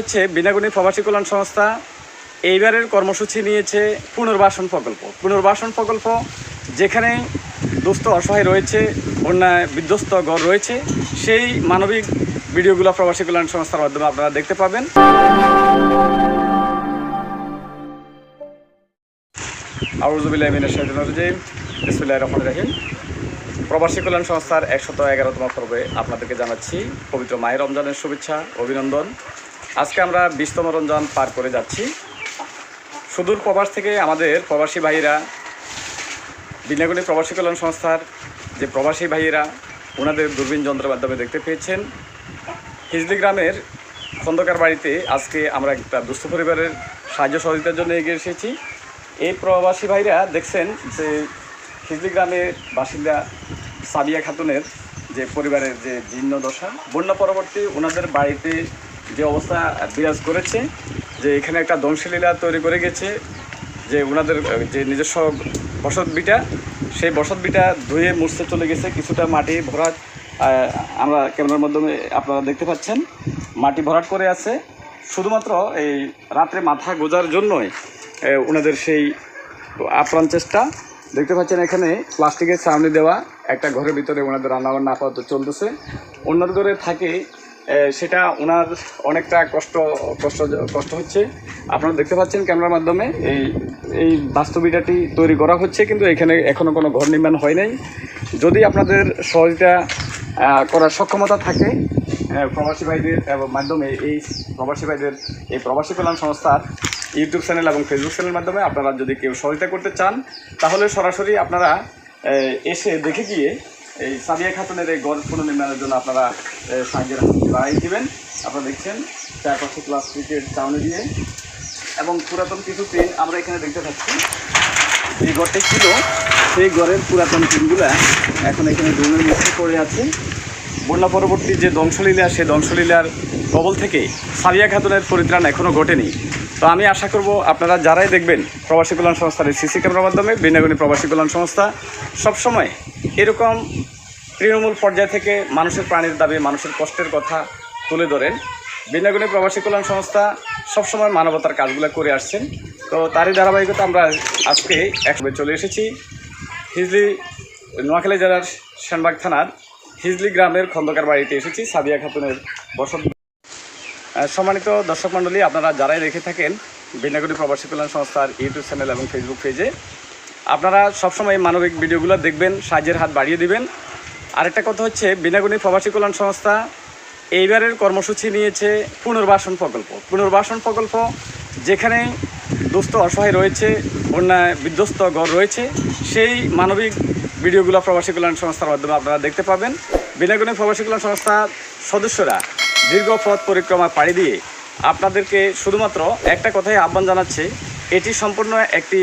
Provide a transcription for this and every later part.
হচ্ছে বিনাগুনি প্রবাসী কল্যাণ সংস্থা। এইবারের কর্মসূচি নিয়েছে পুনর্বাসন প্রকল্প। পুনর্বাসন প্রকল্প যেখানে দুস্থ, অসহায় রয়েছে বন্যায় বিধ্বস্ত ঘর রয়েছে, সেই মানবিক ভিডিওগুলো প্রবাসী কল্যাণ সংস্থার মাধ্যমে আপনারা দেখতে পাবেন। প্রবাসী কল্যাণ সংস্থার একশত এগারোতম পর্বে আপনাদেরকে জানাচ্ছি পবিত্র মায়ের রমজানের শুভেচ্ছা, অভিনন্দন। আজকে আমরা বিশতম রমজান পার করে যাচ্ছি। সুদূর প্রবাস থেকে আমাদের প্রবাসী ভাইরা বিনাগুনি প্রবাসী কল্যাণ সংস্থার যে প্রবাসী ভাইয়েরা ওনাদের দূরবীন যন্ত্রের মাধ্যমে দেখতে পেয়েছেন। হিজলি গ্রামের খন্দকার বাড়িতে আজকে আমরা একটা দুস্থ পরিবারের সাহায্য সহযোগিতার জন্য এগিয়ে এসেছি। এই প্রবাসী ভাইরা দেখছেন যে হিজলি গ্রামের বাসিন্দা সাবিয়া খাতুনের যে পরিবারের যে জীর্ণ দশা বন্যা পরবর্তী ওনাদের বাড়িতে যে অবস্থা বিরাজ করেছে, যে এখানে একটা ধ্বংসলীলা তৈরি করে গেছে, যে ওনাদের যে নিজস্ব বসত বিটা, সেই বসত বিটা ধুয়ে মুছতে চলে গেছে কিছুটা মাটি ভরাট আমরা ক্যামেরার মাধ্যমে আপনারা দেখতে পাচ্ছেন, মাটি ভরাট করে আছে। শুধুমাত্র এই রাত্রে মাথা গোজার জন্যই ওনাদের সেই আপ্রাণ চেষ্টা। দেখতে পাচ্ছেন এখানে প্লাস্টিকের ছাউনি দেওয়া, একটা ঘরের ভিতরে ওনাদের রান্নাবান্না আপাতত চলতেছে। অন্যর ঘরে থাকে সেটা ওনার অনেকটা কষ্ট কষ্ট কষ্ট হচ্ছে। আপনারা দেখতে পাচ্ছেন ক্যামেরার মাধ্যমে এই এই বাস্তবিটাটি তৈরি করা হচ্ছে, কিন্তু এখানে এখনও কোনো ঘর নির্মাণ হয় নাই। যদি আপনাদের সহযোগিতা করার সক্ষমতা থাকে প্রবাসী ভাইদের মাধ্যমে এই প্রবাসী ভাইদের, এই প্রবাসী কল্যাণ সংস্থার ইউটিউব চ্যানেল এবং ফেসবুক চ্যানেলের মাধ্যমে আপনারা যদি কেউ সহযোগিতা করতে চান, তাহলে সরাসরি আপনারা এসে দেখে গিয়ে এই সাবিয়া খাতুনের এই গড় পুনর্নির্মাণের জন্য আপনারা সাহায্যের বাড়াই দিবেন। আপনারা দেখছেন, চারপাশে প্লাস্টিকের চাউনি দিয়ে। এবং পুরাতন কিছু পেন আমরা এখানে দেখতে পাচ্ছি। যে ঘরটি ছিল, সেই ঘরের পুরাতন টিনগুলা এখন এখানে ডোমের মধ্যে পড়ে আছে। বন্যা পরবর্তী যে ধ্বংসলীলা, সেই ধ্বংসলীলার কবল থেকে সারিয়া খাতুনের পরিত্রাণ এখনও ঘটেনি। তো আমি আশা করব আপনারা যারাই দেখবেন প্রবাসী কল্যাণ সংস্থার এই সিসি ক্যামেরার মাধ্যমে বিনাগুনি প্রবাসী কল্যাণ সংস্থা সবসময় এরকম তৃণমূল পর্যায় থেকে মানুষের প্রাণীর দাবি মানুষের কষ্টের কথা তুলে ধরেন। বিনাগুনি প্রবাসী কল্যাণ সংস্থা সবসময় মানবতার কাজগুলো করে আসছেন। তো তারই ধারাবাহিকতা আমরা আজকে একসঙ্গে চলে এসেছি। হিজলি নোয়াখালী জেলার সেনবাগ থানার হিজলি গ্রামের খন্দকার বাড়িতে এসেছি। সাদিয়া খাতুনের আহ, সম্মানিত দর্শক মণ্ডলী, আপনারা যারাই দেখে থাকেন বিনাগুড়ি প্রবাসী কল্যাণ সংস্থার ইউটিউব চ্যানেল এবং ফেসবুক পেজে, আপনারা সবসময় মানবিক ভিডিওগুলো দেখবেন, সাহায্যের হাত বাড়িয়ে দিবেন। আরেকটা কথা হচ্ছে বিনাগুনি প্রবাসী কল্যাণ সংস্থা এইবারের কর্মসূচি নিয়েছে পুনর্বাসন প্রকল্প। পুনর্বাসন প্রকল্প যেখানে দুস্থ, অসহায় রয়েছে, বন্যায় বিধ্বস্ত ঘর রয়েছে, সেই মানবিক ভিডিওগুলো প্রবাসী কল্যাণ সংস্থার মাধ্যমে আপনারা দেখতে পাবেন। বিনাগুনি প্রবাসী কল্যাণ সংস্থার সদস্যরা দীর্ঘ পথ পরিক্রমা পাড়ি দিয়ে আপনাদেরকে শুধুমাত্র একটা কথাই আহ্বান জানাচ্ছে। এটি সম্পূর্ণ একটি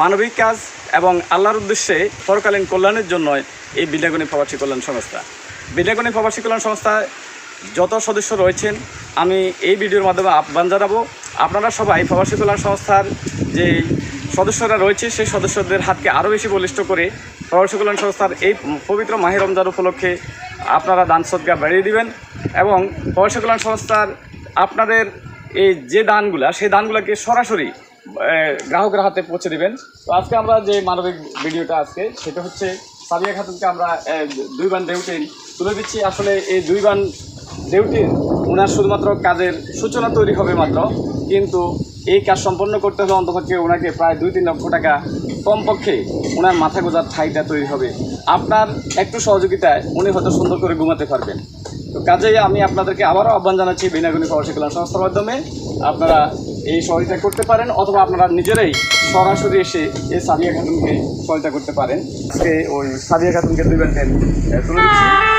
মানবিক কাজ এবং আল্লাহর উদ্দেশ্যে পরকালীন কল্যাণের জন্য এই বিদ্যাগণী প্রবাসী কল্যাণ সংস্থা। বিদ্যাগণী প্রবাসী কল্যাণ সংস্থায় যত সদস্য রয়েছেন, আমি এই ভিডিওর মাধ্যমে আহ্বান জানাব। আপনারা সবাই প্রবাসী কল্যাণ সংস্থার যে সদস্যরা রয়েছে, সেই সদস্যদের হাতকে আরও বেশি বলিষ্ঠ করে প্রবাসী কল্যাণ সংস্থার এই পবিত্র মাহের রমজান উপলক্ষে আপনারা দান সদ্গা বাড়িয়ে দিবেন এবং প্রবাসী কল্যাণ সংস্থার আপনাদের এই যে দানগুলা, সেই দানগুলোকে সরাসরি গ্রাহকের হাতে পৌঁছে দিবেন। তো আজকে আমরা যে মানবিক ভিডিওটা আজকে, সেটা হচ্ছে সাবিয়া খাতুনকে আমরা দুই বান দেউটেন তুলে দিচ্ছি। আসলে এই দুই বান দেউটির ওনার শুধুমাত্র কাজের সূচনা তৈরি হবে মাত্র, কিন্তু এই কাজ সম্পন্ন করতে হলে অন্তপক্ষে ওনাকে প্রায় দুই তিন লক্ষ টাকা কমপক্ষে ওনার মাথা গোজার ঠাইটা তৈরি হবে। আপনার একটু সহযোগিতায় উনি হয়তো সুন্দর করে ঘুমাতে পারবেন। তো কাজেই আমি আপনাদেরকে আবারও আহ্বান জানাচ্ছি বিনাগুনি প্রবাসী কল্যাণ সংস্থার মাধ্যমে আপনারা এই সহযোগিতা করতে পারেন অথবা আপনারা নিজেরাই সরাসরি এসে এই সাবিয়া খাতুনকে সহায়তা করতে পারেন। আজকে ওই সাবিয়া খাতুনকে ব্যান্ডেন তুলে দিচ্ছি।